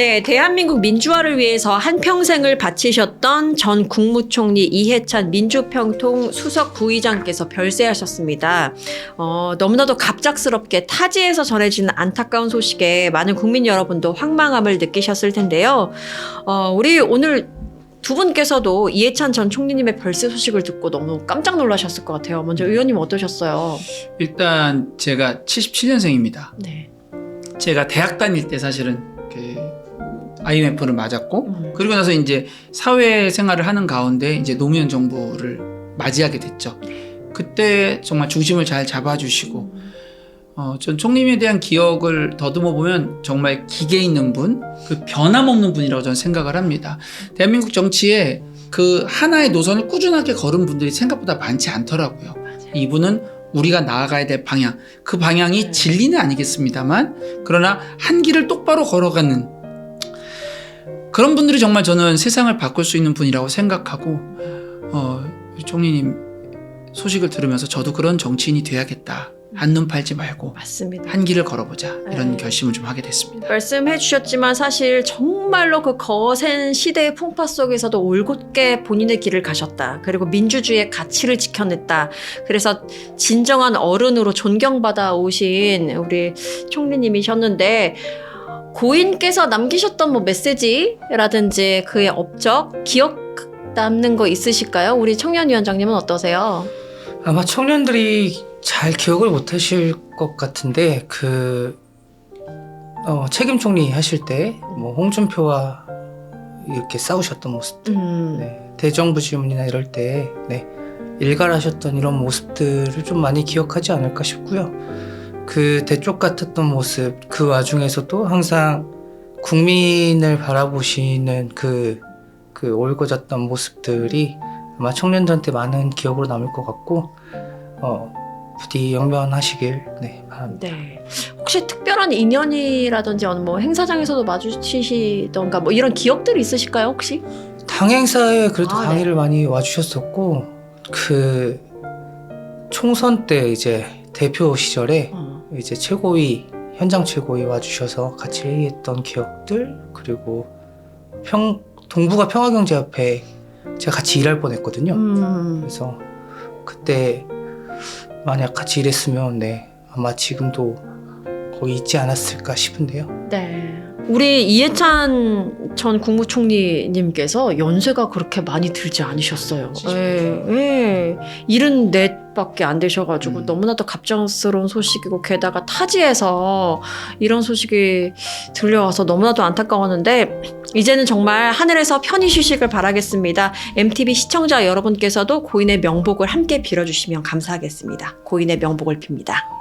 네, 대한민국 민주화를 위해서 한평생을 바치셨던 전 국무총리 이해찬 민주평통 수석 부의장께서 별세하셨습니다. 어, 너무나도 갑작스럽게 타지에서 전해지는 안타까운 소식에 많은 국민 여러분도 황망함을 느끼셨을 텐데요. 어, 우리 오늘 두 분께서도 이해찬 전 총리님의 별세 소식을 듣고 너무 깜짝 놀라셨을 것 같아요. 먼저 의원님 어떠셨어요? 일단 제가 77년생입니다. 네. 제가 대학 다닐 때 사실은 그 IMF를 맞았고 음. 그리고 나서 이제 사회 생활을 하는 가운데 이제 노무현 정부를 맞이하게 됐죠. 그때 정말 중심을 잘 잡아주시고 어, 전 총리님에 대한 기억을 더듬어 보면 정말 기계 있는 분, 그 변함없는 분이라고 저는 생각을 합니다. 대한민국 정치에 그 하나의 노선을 꾸준하게 걸은 분들이 생각보다 많지 않더라고요. 이분은 우리가 나아가야 될 방향, 그 방향이 네. 진리는 아니겠습니다만, 그러나 한 길을 똑바로 걸어가는 그런 분들이 정말 저는 세상을 바꿀 수 있는 분이라고 생각하고, 어, 총리님 소식을 들으면서 저도 그런 정치인이 돼야겠다. 한눈 팔지 말고 맞습니다. 한 길을 걸어보자 이런 네. 결심을 좀 하게 됐습니다. 말씀해 주셨지만 사실 정말로 그 거센 시대의 풍파 속에서도 올곧게 본인의 길을 가셨다. 그리고 민주주의의 가치를 지켜냈다. 그래서 진정한 어른으로 존경받아 오신 우리 총리님이셨는데 고인께서 남기셨던 뭐 메시지라든지 그의 업적 기억 남는 거 있으실까요? 우리 청년위원장님은 어떠세요? 아마 청년들이 잘 기억을 못 하실 것 같은데 그 어, 책임 총리 하실 때 뭐 홍준표와 이렇게 싸우셨던 모습 들 음, 네, 대정부 질문이나 이럴 때 네, 일갈하셨던 이런 모습들을 좀 많이 기억하지 않을까 싶고요. 그 대쪽 같았던 모습 그 와중에서도 항상 국민을 바라보시는 그, 그 올곧었던 모습들이 아마 청년들한테 많은 기억으로 남을 것 같고 어, 부디 영변하시길 네, 바랍니다. 네. 혹시 특별한 인연이라든지 어느 뭐 행사장에서도 마주치시던가 뭐 이런 기억들이 있으실까요 혹시? 당 행사에 그래도 아, 네. 강의를 많이 와주셨었고 그 총선 때 이제 대표 시절에 어. 이제 최고위 현장 최고위 와주셔서 같이 회의했던 기억들 그리고 평 동북아 평화경제협회 제가 같이 일할 뻔했거든요. 음. 그래서 그때 만약 같이 일했으면 네 아마 지금도 거기 있지 않았을까 싶은데요. 네. 우리 이해찬 전 국무총리님께서 연세가 그렇게 많이 들지 않으셨어요. 예, 예. 74밖에 안 되셔가지고 음. 너무나도 갑작스러운 소식이고 게다가 타지에서 이런 소식이 들려와서 너무나도 안타까웠는데 이제는 정말 하늘에서 편히 쉬시길 바라겠습니다. MTV 시청자 여러분께서도 고인의 명복을 함께 빌어주시면 감사하겠습니다. 고인의 명복을 빕니다.